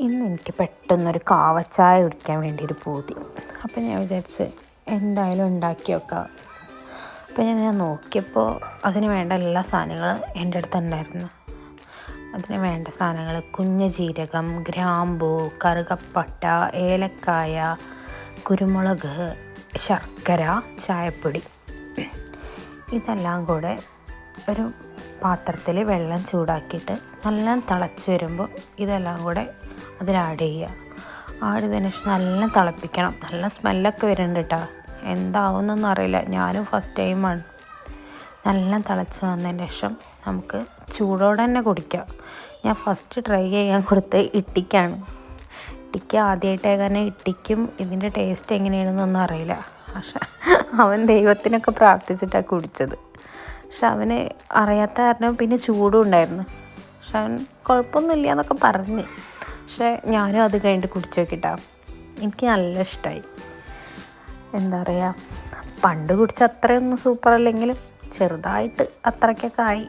ഇന്ന് എനിക്ക് പെട്ടെന്നൊരു കാവച്ചായ കുടിക്കാൻ വേണ്ടി ഒരു പൂതി. അപ്പം ഞാൻ വിചാരിച്ച് എന്തായാലും ഉണ്ടാക്കി വെക്കാം. അപ്പം ഞാൻ ഞാൻ നോക്കിയപ്പോൾ അതിന് വേണ്ട എല്ലാ സാധനങ്ങളും എന്റെ അടുത്ത് ഉണ്ടായിരുന്നു അതിന് വേണ്ട സാധനങ്ങൾ കുഞ്ഞ ജീരകം ഗ്രാമ്പു കറുകപ്പട്ട ഏലക്കായ കുരുമുളക് ശർക്കര ചായപ്പൊടി. ഇതെല്ലാം കൂടെ ഒരു പാത്രത്തിൽ വെള്ളം ചൂടാക്കിയിട്ട് നല്ല തിളച്ച് വരുമ്പോൾ ഇതെല്ലാം കൂടെ അതിൽ ആഡ് ചെയ്യുക. ആഡ് ചെയ്തതിന് ശേഷം നല്ല തിളപ്പിക്കണം. നല്ല സ്മെല്ലൊക്കെ വരുന്നുണ്ട് കേട്ടോ. എന്താവുന്നൊന്നും അറിയില്ല. ഞാനും ഫസ്റ്റ് ടൈമാണ് നല്ല തിളച്ച് വന്നതിന് ശേഷം നമുക്ക് ചൂടോടെ തന്നെ കുടിക്കാം. ഞാൻ ഫസ്റ്റ് ട്രൈ ചെയ്യാൻ കൊടുത്ത് ഇട്ടിക്കാണ്. ഇട്ടിക്ക് ആദ്യമായിട്ടേ കാരണം ഇട്ടിക്കും. ഇതിന്റെ ടേസ്റ്റ് എങ്ങനെയാണെന്നൊന്നും അറിയില്ല. പക്ഷെ അവൻ ദൈവത്തിനൊക്കെ പ്രാർത്ഥിച്ചിട്ടാണ് കുടിച്ചത്. പക്ഷെ അവന് അറിയാത്ത കാരണം പിന്നെ ചൂടും ഉണ്ടായിരുന്നു. പക്ഷെ അവൻ കുഴപ്പമൊന്നുമില്ല എന്നൊക്കെ പറഞ്ഞ്. പക്ഷെ ഞാനും അത് കഴിഞ്ഞിട്ട് കുടിച്ചു നോക്കിട്ടാ. എനിക്ക് നല്ല ഇഷ്ടമായി എന്താ പറയുക പണ്ട് കുടിച്ച അത്രയൊന്നും സൂപ്പർ അല്ലെങ്കിലും ചെറുതായിട്ട് അത്രയ്ക്കൊക്കെ ആയി.